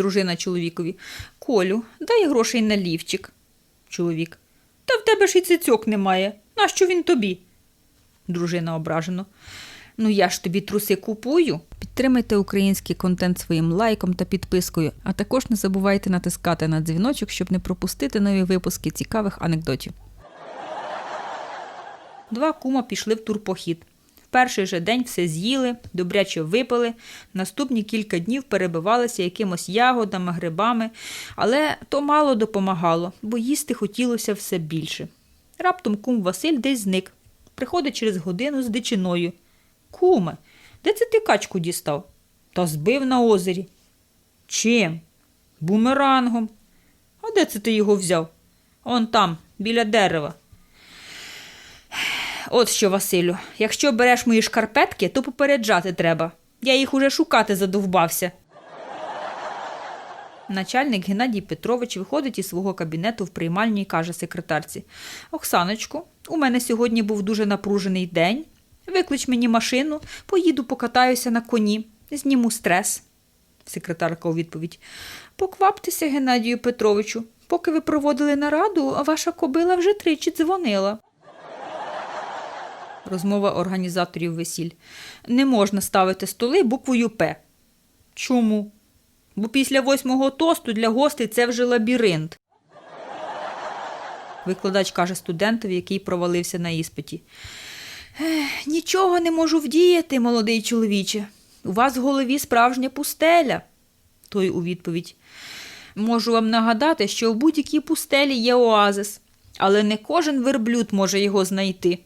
Дружина чоловікові. Колю, дай грошей на лівчик. Чоловік. Та в тебе ж і цицьок немає. Нащо він тобі? Дружина ображено. Ну я ж тобі труси купую. Підтримайте український контент своїм лайком та підпискою, а також не забувайте натискати на дзвіночок, щоб не пропустити нові випуски цікавих анекдотів. Два кума пішли в турпохід. Перший же день все з'їли, добряче випили. Наступні кілька днів перебивалися якимось ягодами, грибами, але то мало допомагало, бо їсти хотілося все більше. Раптом кум Василь десь зник. Приходить через годину з дичиною. Куме, де це ти качку дістав? Та збив на озері. Чим? Бумерангом. А де це ти його взяв? Он там, біля дерева. От що, Василю, якщо береш мої шкарпетки, то попереджати треба. Я їх уже шукати задовбався. Начальник Геннадій Петрович виходить із свого кабінету в приймальні і каже секретарці: Оксаночку, у мене сьогодні був дуже напружений день. Виклич мені машину, поїду покатаюся на коні, зніму стрес. Секретарка у відповідь: Покваптеся, Геннадію Петровичу. Поки ви проводили нараду, ваша кобила вже тричі дзвонила. Розмова організаторів весіль. Не можна ставити столи буквою П. Чому? Бо після восьмого тосту для гостей це вже лабіринт. Викладач каже студентові, який провалився на іспиті. Нічого не можу вдіяти, молодий чоловіче. У вас в голові справжня пустеля. Той у відповідь. Можу вам нагадати, що в будь-якій пустелі є оазис, але не кожен верблюд може його знайти.